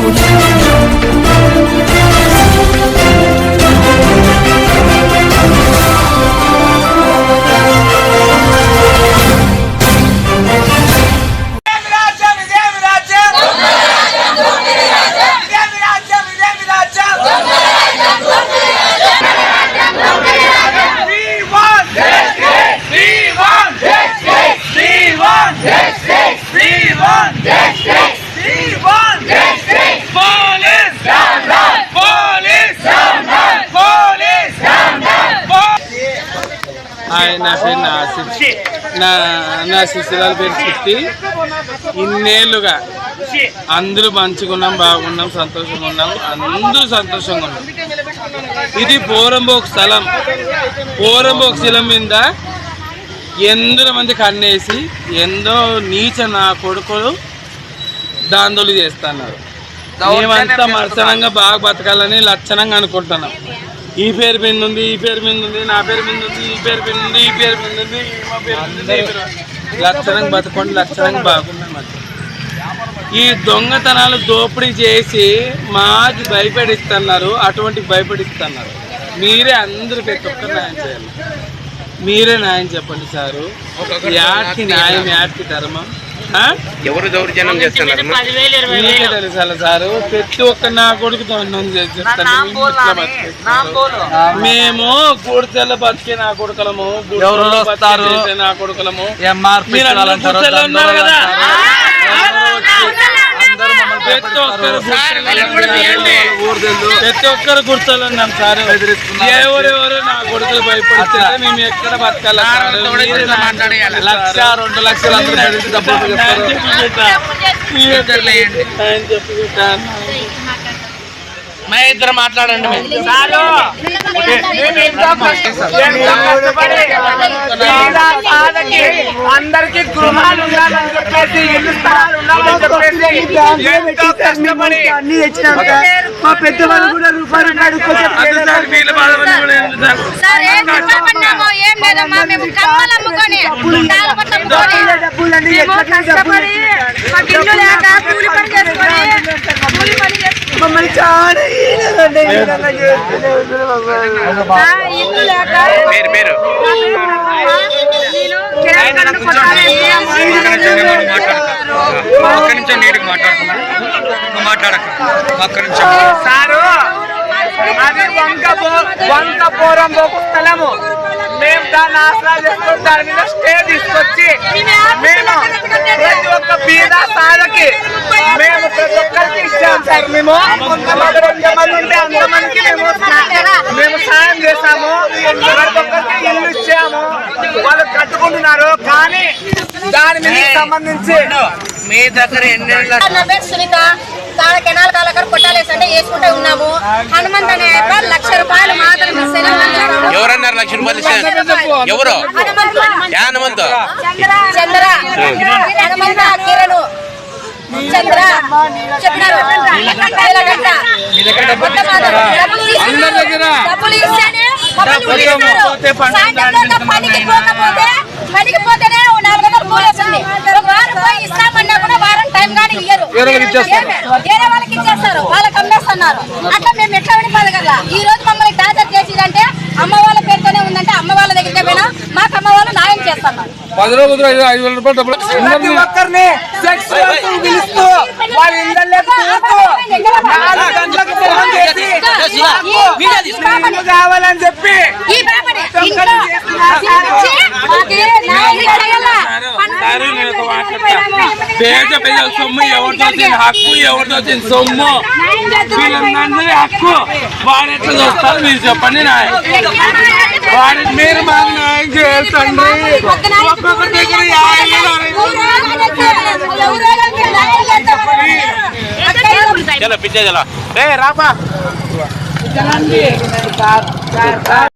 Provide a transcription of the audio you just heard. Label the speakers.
Speaker 1: Saúde.
Speaker 2: Hi నా పేరు నా నా నా శిశురాల పేరు చిట్టి ఇన్నేళ్ళుగా అందరూ మంచిగున్నాం బాగున్నాం సంతోషంగా ఉన్నాం అందరూ సంతోషంగా ఉన్నాం. ఇది పోరంబోక్ స్థలం. పోరంబోక్ స్థలం మీద ఎందరో మంది కన్నేసి ఎందో నీచ నా కొడుకులు దాందులు చేస్తున్నారు. మేమంతా మర్సనంగా బాగా బతకాలని లక్షణంగా అనుకుంటున్నాం. ఈ పేరు మీద ఉంది ఈ పేరు మీద ఉంది నా పేరు మీద ఉంది ఈ పేరు మీద ఉంది ఈ పేరు మీద ఉంది మా పేరు మీద మీద ఉంది. లక్షణంగా బతకండి లక్షణంగా బాగున్నాం అది ఈ దొంగతనాలు దోపిడీ చేసి మాకి భయపడిస్తున్నారు అటువంటి భయపడిస్తున్నారు. మీరే అందరూ ప్రతి ఒక్కరు న్యాయం చేయాలి. మీరే న్యాయం చెప్పండి సారు. యాటికి న్యాయం యాటికి ధర్మం?
Speaker 3: ఎవరు దౌర్జన్యం చేస్తున్నారు?
Speaker 2: తెలుసాల సారు ప్రతి ఒక్క నా చెప్తాను. మేము గుడిసెల బతికే నా కొడుకులము
Speaker 4: ఎవరు
Speaker 2: నా కొడుకులము.
Speaker 4: ఎంఆర్పి
Speaker 2: మీరు ఉన్నారు కదా. ప్రతి ఒక్కరు ప్రతి ఒక్కరు గుర్తులు ఉన్నాం సార్ ఎవరెవరు నా కొడుకులు భయపడితే మేము ఎక్కడ బతకాలి
Speaker 4: లక్ష రెండు లక్షలు. మా ఇద్దరు మాట్లాడండి
Speaker 1: సాధకి అందరికి గృహాలు ఉండాలని చెప్పేసి ఇల్లు స్థలాలు ఉండాలని చెప్పేసి ఎంతో కష్టపడి
Speaker 5: అన్ని తెచ్చినాక మా పెద్దవాళ్ళు కూడా రూపాయి రూపాయలు కొంచెం
Speaker 2: అది సార్. వీళ్ళ బాధపడి కూడా ఏంటి సార్?
Speaker 6: సార్ ఏం కష్టపడినామో ఏం లేదమ్మా మేము కమ్మలు అమ్ముకొని డాల పట్ల అమ్ముకొని
Speaker 5: డబ్బులన్నీ
Speaker 6: మేము
Speaker 5: ఎక్కడ
Speaker 6: కష్టపడి మాకు ఇల్లు లేక కూలి పని చేసుకొని కూలి పని చేసుకొని
Speaker 5: మమ్మల్ని చాలా హీనంగా ఈ విధంగా చేస్తూనే ఉన్నారు మమ్మల్ని.
Speaker 6: ఆ, ఇల్లు లేక
Speaker 3: పేరు పేరు
Speaker 6: నేను కిరాయి కట్టు కొట్టాలని
Speaker 4: అక్కడి నుంచో నీటికి మాట్లాడుతున్నా మాట్లాడక. అక్కడి నుంచో.
Speaker 1: సారు అది వంక వంక పూర్వం పోకు స్థలము. మేము దాన్ని ఆసరా చేసుకుని దాని మీద స్టే తీసుకొచ్చి మేము ప్రతి ఒక్క బీద సాధకి మేము ప్రతి ఒక్కరికి ఇచ్చాము సార్ మేము. కొంతమంది రెండు మంది ఉంటే అంతమందికి మేము మేము సాయం చేశాము. ప్రతి ఒక్కరికి ఇల్లు ఇచ్చాము. వాళ్ళు కట్టుకుంటున్నారు. కానీ దాని మీద సంబంధించి
Speaker 4: మీ దగ్గర ఎన్ని
Speaker 6: నా పేరు సునీత. తాళ కెనాల్ కాలకర్ కొట్టాలేసంటే వేసుకుంటే ఉన్నాము. హనుమంత్ అనే ఆయన లక్ష రూపాయలు అందిస్తాడు.
Speaker 3: ఎవరన్నారు లక్ష రూపాయలు ఇస్తే? ఎవరు?
Speaker 6: హనుమంతు.
Speaker 3: యా హనుమంతు?
Speaker 6: చంద్ర హనుమంత కిరణ్. చంద్ర చెప్పినారు నీలకంఠ. మొత్తం అందరూ డబ్బులు తీసుకున్నారు. డబ్బులు ఇస్తేనే మమ్మల్ని ఉడికిస్తారు. సాయంత్రం దాకా పనికి పోకపోతే పనికి పోతేనే ఓ నాలుగు వందలు కూలి వస్తుంది ఒక వారం పోయి వారం ఇయ్యరు వాళ్ళకి ఇచ్చేస్తారు వాళ్ళకి అమ్మేస్తున్నారు అట్లా మేము ఎట్లా పడి బతకల్లా ఈ రోజు మమ్మల్ని టార్చర్ చేసిదంటే అమ్మ వాళ్ళ పేరుతోనే ఉందంటే అమ్మ వాళ్ళ దగ్గరికి పోయినా మాకు అమ్మ వాళ్ళు న్యాయం చేస్తున్నారు
Speaker 2: పది రోజులు ఐదు ఐదు వేల రూపాయలు డబ్బులు
Speaker 1: ప్రతి ఒక్కరిని సెక్స్ పిలుస్తూ వాళ్ళ ఇల్లు కావాలని చెప్పి
Speaker 6: ఈ ఇంట్లో తీసుకొచ్చి మాకు న్యాయం చేయాలా?
Speaker 2: సారు నేను ఒక మాట చెప్తా. పేద ప్రజల సొమ్ము ఎవరితో వచ్చింది హక్కు ఎవరితో వచ్చింది సొమ్ము వీళ్ళందరి హక్కు వాడు ఎట్లా చూస్తారు మీరు చెప్పండి నాయ వాడి మీరు మాకు న్యాయం చేయండి ఒక్కొక్కరి దగ్గర యాభై వేలు అరవై వేలు.
Speaker 3: చలో పిచ్చే చలో
Speaker 2: ఏ రాపా
Speaker 5: సార్, సార్, సార్,